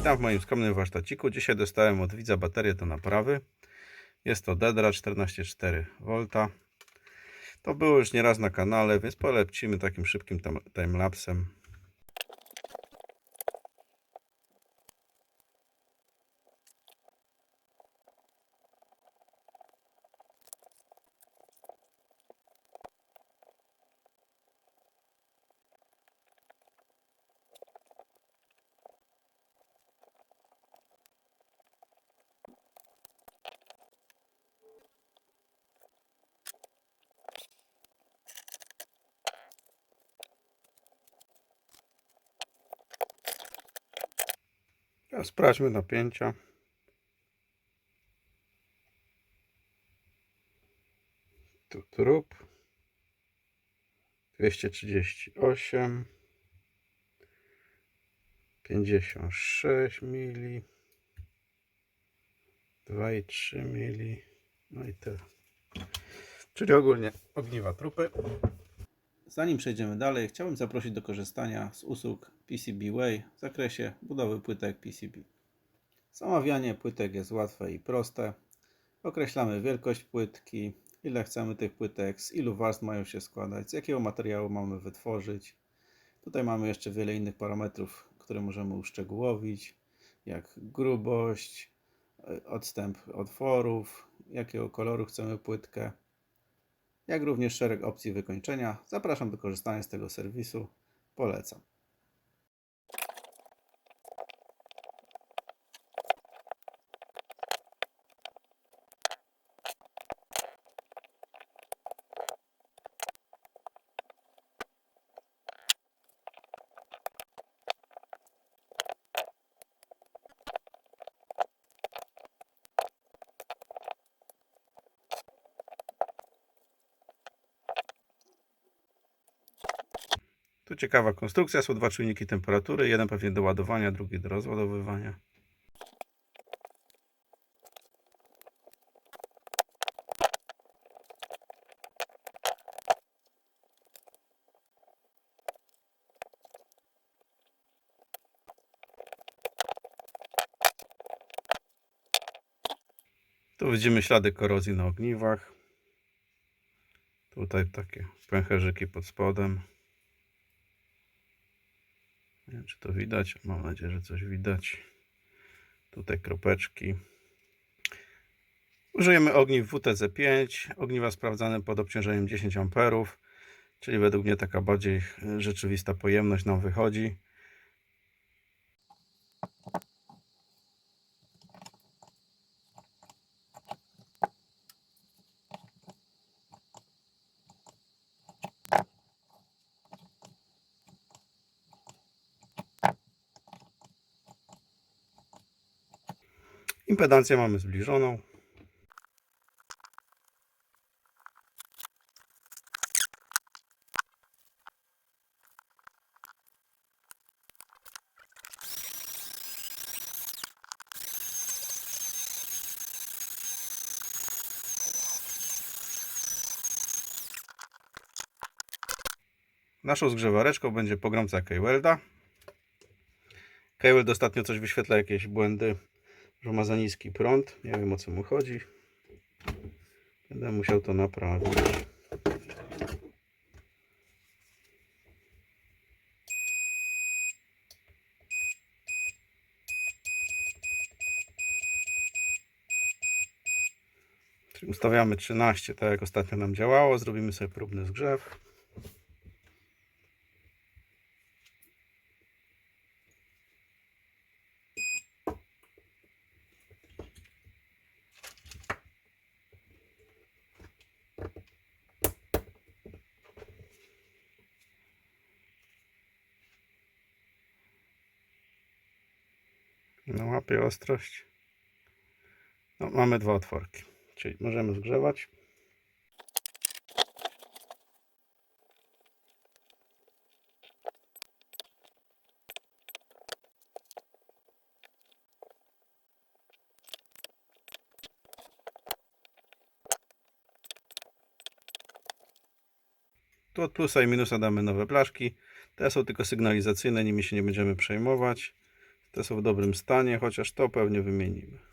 Witam w moim skromnym warsztaciku. Dzisiaj dostałem od widza baterię do naprawy. Jest to Dedra 14,4V. To było już nieraz na kanale, więc polepcimy takim szybkim timelapsem. Sprawdźmy napięcia. Tu trup. 238. 56 mili. 2,3 mili. No i tyle. Czyli ogólnie ogniwa trupy. Zanim przejdziemy dalej, chciałbym zaprosić do korzystania z usług PCBWay w zakresie budowy płytek PCB. Zamawianie płytek jest łatwe i proste. Określamy wielkość płytki, ile chcemy tych płytek, z ilu warstw mają się składać, z jakiego materiału mamy wytworzyć. Tutaj mamy jeszcze wiele innych parametrów, które możemy uszczegółowić, jak grubość, y, odstęp otworów, jakiego koloru chcemy płytkę jak również szereg opcji wykończenia. Zapraszam do korzystania z tego serwisu. Polecam. Tu ciekawa konstrukcja, są dwa czujniki temperatury, jeden pewnie do ładowania, drugi do rozładowywania. Tu widzimy ślady korozji na ogniwach. Tutaj takie pęcherzyki pod spodem. Wiem, czy to widać. Mam nadzieję, że coś widać. Tutaj kropeczki. Użyjemy ogniw WTC5. Ogniwa sprawdzane pod obciążeniem 10 A, czyli według mnie taka bardziej rzeczywista pojemność nam wychodzi. Impedancję mamy zbliżoną. Naszą zgrzewareczką będzie pogromca Keywelda. Keyweld ostatnio coś wyświetla jakieś błędy że ma za niski prąd. Nie wiem o co mu chodzi. Będę musiał to naprawić. Czyli ustawiamy 13, tak jak ostatnio nam działało. Zrobimy sobie próbny zgrzew. No łapie ostrość. No, mamy dwa otworki, czyli możemy zgrzewać. Tu od plusa i minusa damy nowe blaszki. Te są tylko sygnalizacyjne, nimi się nie będziemy przejmować. Te są w dobrym stanie, chociaż to pewnie wymienimy.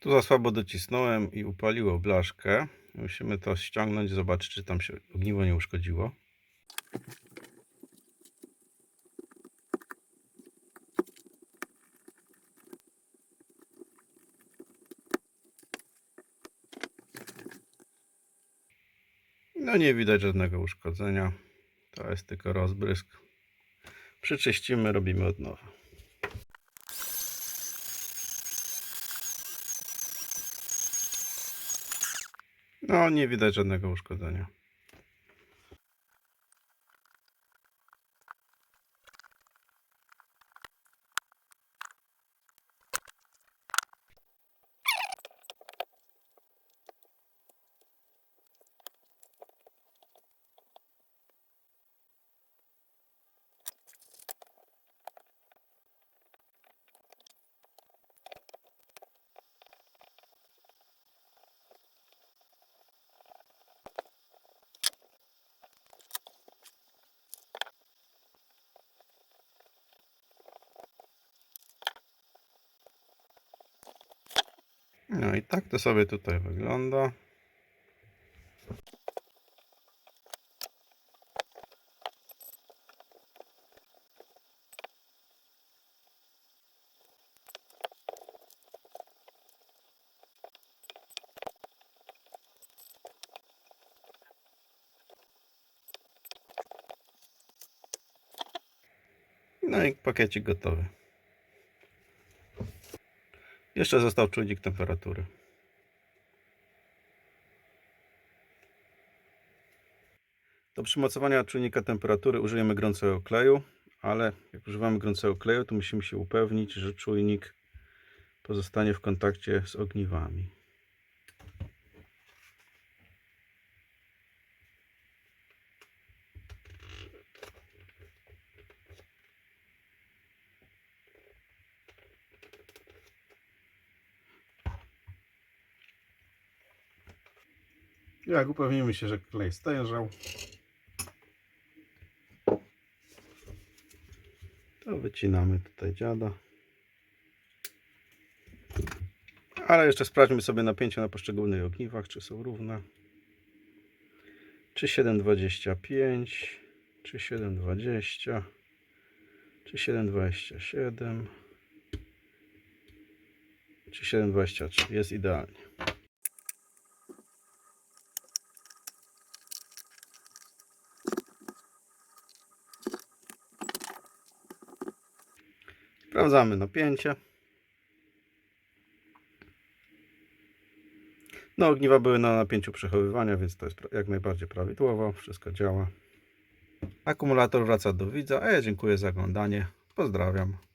Tu za słabo docisnąłem i upaliło blaszkę. Musimy to ściągnąć, zobaczyć, czy tam się ogniwo nie uszkodziło. No nie widać żadnego uszkodzenia. To jest tylko rozbrysk. Przyczyścimy, robimy od nowa. No, nie widać żadnego uszkodzenia. No i tak to sobie tutaj wygląda. No i pakiecik gotowy. Jeszcze został czujnik temperatury. Do przymocowania czujnika temperatury użyjemy gorącego kleju, ale jak używamy gorącego kleju, to musimy się upewnić, że czujnik pozostanie w kontakcie z ogniwami. Jak upewnimy się, że klej stężał, to wycinamy tutaj dziada. Ale jeszcze sprawdźmy sobie napięcia na poszczególnych ogniwach, czy są równe. Czy 7,25, czy 7,20, czy 7,27, czy 7,23. Jest idealnie. Sprawdzamy napięcie. No, ogniwa były na napięciu przechowywania, więc to jest jak najbardziej prawidłowo. Wszystko działa. Akumulator wraca do widza, a ja dziękuję za oglądanie. Pozdrawiam.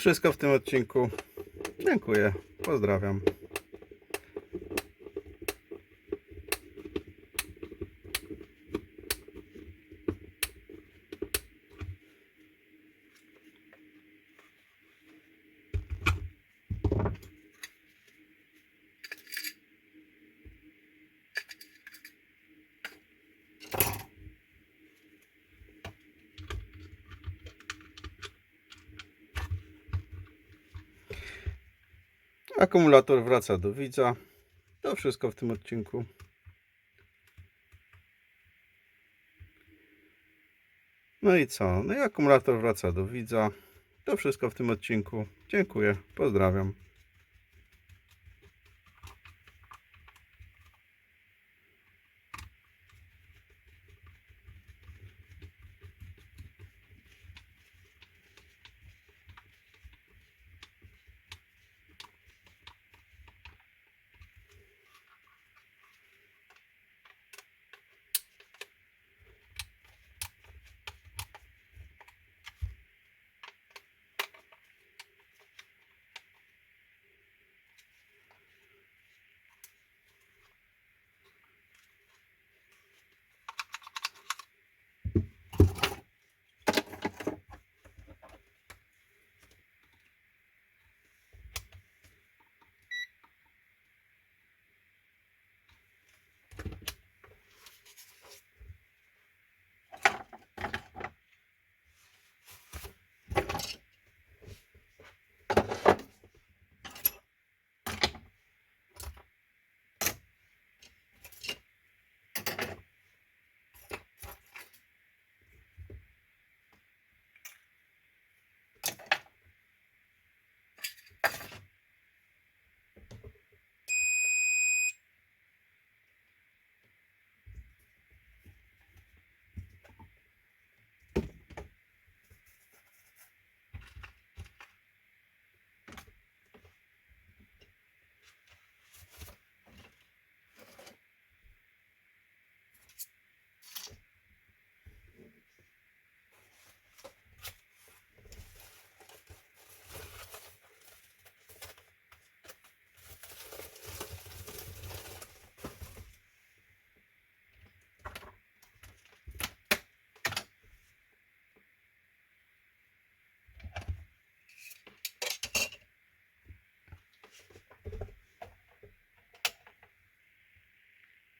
Wszystko w tym odcinku. Dziękuję. Pozdrawiam. Akumulator wraca do widza. To wszystko w tym odcinku. No i co? No i akumulator wraca do widza. To wszystko w tym odcinku. Dziękuję. Pozdrawiam.